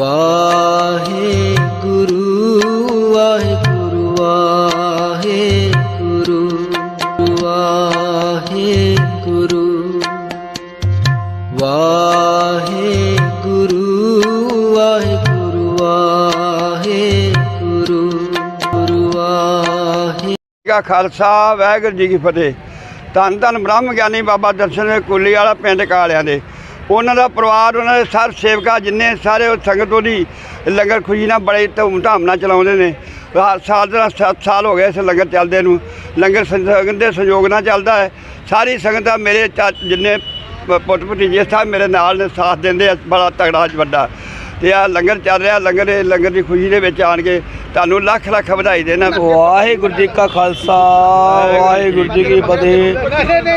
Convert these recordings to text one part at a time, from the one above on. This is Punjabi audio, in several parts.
ਵਾਹੇ ਗੁਰੂ ਵਾਹੇ ਖਾਲਸਾ, ਵਾਹਿਗੁਰੂ ਜੀ ਕੀ ਫਤਿਹ। ਧੰਨ ਧੰਨ ਬ੍ਰਹਮ ਗਿਆਨੀ ਬਾਬਾ ਦਰਸ਼ਨ ਦੇ ਕੁੱਲੀ ਵਾਲਾ ਪਿੰਡ ਕਾਲਿਆਂ ਦੇ। ਉਹਨਾਂ ਦਾ ਪਰਿਵਾਰ, ਉਹਨਾਂ ਦੇ ਸਭ ਸੇਵਕਾ ਜਿੰਨੇ ਸਾਰੇ ਉਹ ਸੰਗਤ ਉਹਦੀ ਲੰਗਰ ਖੁਸ਼ੀ ਨਾਲ ਬੜੇ ਧੂਮਧਾਮ ਨਾਲ ਚਲਾਉਂਦੇ ਨੇ। ਹਰ ਸਾਲ ਦਾ 7 ਸਾਲ ਹੋ ਗਏ ਇਸ ਲੰਗਰ ਚੱਲਦੇ ਨੂੰ। ਲੰਗਰ ਸੰਗਤ ਦੇ ਸਹਿਯੋਗ ਨਾਲ ਚੱਲਦਾ ਹੈ। ਸਾਰੀ ਸੰਗਤ ਦਾ ਮੇਰੇ ਚਾ- ਜਿੰਨੇ ਪ- ਪੁੱਤ ਭਤੀਜੇ ਸਾਹਿਬ ਮੇਰੇ ਨਾਲ ਨੇ, ਸਾਥ ਦਿੰਦੇ ਆ, ਬੜਾ ਤਗੜਾ ਵੱਡਾ। ਤੇ ਆ ਲੰਗਰ ਚੱਲ ਰਿਹਾ, ਲੰਗਰ ਲੰਗਰ ਦੀ ਖੁਸ਼ੀ ਦੇ ਵਿੱਚ ਆਣ ਕੇ ਤੁਹਾਨੂੰ ਲੱਖ ਲੱਖ ਵਧਾਈ ਦੇਣਾ। ਵਾਹਿਗੁਰੂ ਜੀ ਕਾ ਖਾਲਸਾ ਵਾਹਿਗੁਰੂ ਜੀ ਕੀ ਫਤਿਹ।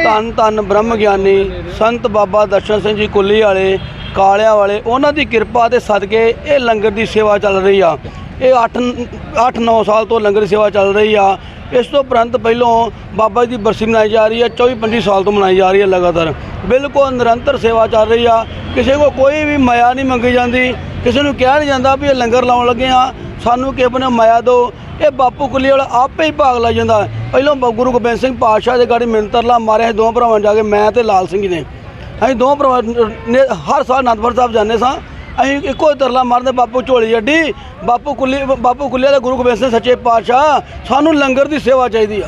ਧੰਨ ਧੰਨ ਬ੍ਰਹਮ ਗਿਆਨੀ ਸੰਤ ਬਾਬਾ ਦਰਸ਼ਨ ਸਿੰਘ ਜੀ ਕੁੱਲੀ ਵਾਲੇ ਕਾਲਿਆਂ ਵਾਲੇ ਉਹਨਾਂ ਦੀ ਕਿਰਪਾ ਦੇ ਸਦਕੇ ਇਹ ਲੰਗਰ ਦੀ ਸੇਵਾ ਚੱਲ ਰਹੀ ਆ। ਇਹ 8 8 9 ਸਾਲ ਤੋਂ ਲੰਗਰ ਸੇਵਾ ਚੱਲ ਰਹੀ ਆ। ਇਸ ਤੋਂ ਉਪਰੰਤ ਪਹਿਲੋਂ ਬਾਬਾ ਜੀ ਦੀ ਬਰਸੀ ਮਨਾਈ ਜਾ ਰਹੀ ਹੈ 24 25 ਸਾਲ ਤੋਂ ਮਨਾਈ ਜਾ ਰਹੀ ਹੈ ਲਗਾਤਾਰ। ਬਿਲਕੁਲ ਨਿਰੰਤਰ ਸੇਵਾ ਚੱਲ ਰਹੀ ਆ। ਕਿਸੇ ਕੋ ਕੋਈ ਵੀ ਮਾਇਆ ਨਹੀਂ ਮੰਗੀ ਜਾਂਦੀ। ਕਿਸੇ ਨੂੰ ਕਿਹਾ ਨਹੀਂ ਜਾਂਦਾ ਵੀ ਇਹ ਲੰਗਰ ਲਾਉਣ ਲੱਗੇ ਆ। ਸਾਨੂੰ ਕਿਸੇ ਨੇ ਮਾਇਆ ਦਿਓ ਇਹ ਬਾਪੂ ਕੁੱਲੀ ਵਾਲਾ ਆਪੇ ਹੀ ਭਾਗ ਲੈ ਜਾਂਦਾ। ਪਹਿਲਾਂ ਬ- ਗੁਰੂ ਗੋਬਿੰਦ ਸਿੰਘ ਪਾਤਸ਼ਾਹ ਦੇ ਗਾੜੀ ਮਿੰਤਰਲਾ ਮਾਰਿਆ ਸੀ ਦੋ ਭਰਾਵਾਂ ਜਾ ਕੇ, ਮੈਂ ਤੇ ਲਾਲ ਸਿੰਘ ਜੀ ਨੇ। ਅਸੀਂ ਦੋ ਭਰਾਵਾਂ ਨੇ ਹਰ ਸਾਲ ਅਨੰਦਪੁਰ ਸਾਹਿਬ ਜਾਂਦੇ ਸਾਂ। ਅਸੀਂ ਇੱਕੋ ਹੀ ਤਰਲਾ ਮਾਰਦੇ ਬਾਪੂ ਝੋਲੀ ਅੱਡੀ ਬਾਪੂ ਕੁੱਲੀ ਬਾਪੂ ਕੁੱਲੀ ਵਾਲੇ ਗੁਰੂ ਗੋਬਿੰਦ ਸਿੰਘ ਸੱਚੇ ਪਾਤਸ਼ਾਹ, ਸਾਨੂੰ ਲੰਗਰ ਦੀ ਸੇਵਾ ਚਾਹੀਦੀ ਆ।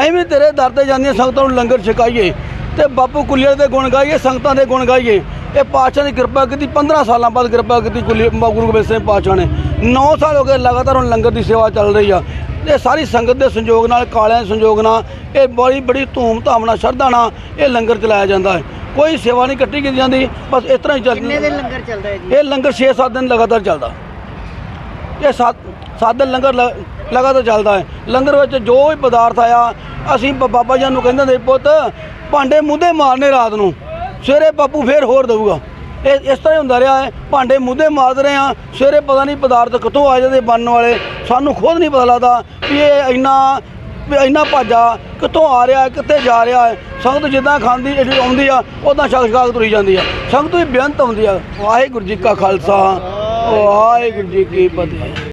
ਅਸੀਂ ਵੀ ਤੇਰੇ ਦਰ ਤੇ ਜਾਂਦੀਆਂ ਸੰਗਤਾਂ ਨੂੰ ਲੰਗਰ ਛਕਾਈਏ। ਤੇ ਬਾਪੂ ਕੁੱਲੀ ਦੇ ਗੁਣ ਗਾਈਏ, ਸੰਗਤਾਂ ਦੇ ਗੁਣ ਗਾਈਏ। ਇਹ ਪਾਤਸ਼ਾਹ ਦੀ ਕਿਰਪਾ ਕੀਤੀ 15 ਸਾਲਾਂ ਬਾਅਦ ਕਿਰਪਾ ਕੀਤੀ ਕੁੱਲੀ, ਗੁਰੂ ਗੋਬਿੰਦ ਸਿੰਘ ਪਾਤਸ਼ਾਹ ਨੇ। 9 ਸਾਲ ਹੋ ਗਏ ਲਗਾਤਾਰ ਹੁਣ ਲੰਗਰ ਦੀ ਸੇਵਾ ਚੱਲ ਰਹੀ ਆ। ਇਹ ਸਾਰੀ ਸੰਗਤ ਦੇ ਸੰਯੋਗ ਨਾਲ ਕਾਲਿਆਂ ਦੇ ਸੰਯੋਗ ਨਾਲ ਇਹ ਬੜੀ ਬੜੀ ਧੂਮ ਧਾਮ ਨਾਲ ਸ਼ਰਧਾ ਨਾਲ ਇਹ ਲੰਗਰ ਚਲਾਇਆ ਜਾਂਦਾ ਹੈ। ਕੋਈ ਸੇਵਾ ਨਹੀਂ ਕੱਟੀ ਕੀਤੀ ਜਾਂਦੀ ਬਸ ਇਸ ਤਰ੍ਹਾਂ ਹੀ ਚੱਲ ਕਿੰਨੇ ਦਿਨ ਲੰਗਰ ਚੱਲਦਾ ਹੈ ਜੀ? ਇਹ ਲੰਗਰ 6-7 ਦਿਨ ਲਗਾਤਾਰ ਚੱਲਦਾ। ਇਹ ਸੱਤ ਸੱਤ ਦਿਨ ਲੰਗਰ ਲਗਾਤਾਰ ਚੱਲਦਾ ਹੈ। ਲੰਗਰ ਵਿੱਚ ਜੋ ਵੀ ਪਦਾਰਥ ਆਇਆ ਅਸੀਂ ਬਾਬਾ ਜੀ ਨੂੰ ਕਹਿੰਦੇ ਹੁੰਦੇ ਪੁੱਤ ਭਾਂਡੇ ਮੁੱਦੇ ਮਾਰਨੇ ਰਾਤ ਨੂੰ। ਸਵੇਰੇ ਬਾਪੂ ਫੇਰ ਹੋਰ ਦਊਗਾ। ਇਹ ਇਸ ਤਰ੍ਹਾਂ ਹੀ ਹੁੰਦਾ ਰਿਹਾ ਹੈ। ਭਾਂਡੇ ਮੁੱਦੇ ਮਾਰਦੇ ਰਹੇ ਆ ਸਵੇਰੇ ਪਤਾ ਨਹੀਂ ਪਦਾਰਥ ਕਿੱਥੋਂ ਆ ਜਾਂਦੇ ਬਣਨ ਵਾਲੇ। ਸਾਨੂੰ ਖੁਦ ਨਹੀਂ ਪਤਾ ਲੱਗਦਾ ਵੀ ਇਹ ਇੰਨਾ ਇੰਨਾ ਭਾਜਾ ਕਿੱਥੋਂ ਆ ਰਿਹਾ ਕਿੱਥੇ ਜਾ ਰਿਹਾ ਹੈ। ਸੰਗਤ ਜਿੱਦਾਂ ਖਾਂਦੀ ਆਉਂਦੀ ਆ ਉਦਾਂ ਛਕ ਛਕ ਤੁਰੀ ਜਾਂਦੀ ਆ। ਸੰਗਤ ਵੀ ਬੇਅੰਤ ਆਉਂਦੀ ਆ। ਵਾਹਿਗੁਰੂ ਜੀ ਕਾ ਖਾਲਸਾ। ਵਾਹਿਗੁਰੂ ਜੀ ਕੀ ਫਤਿਹ।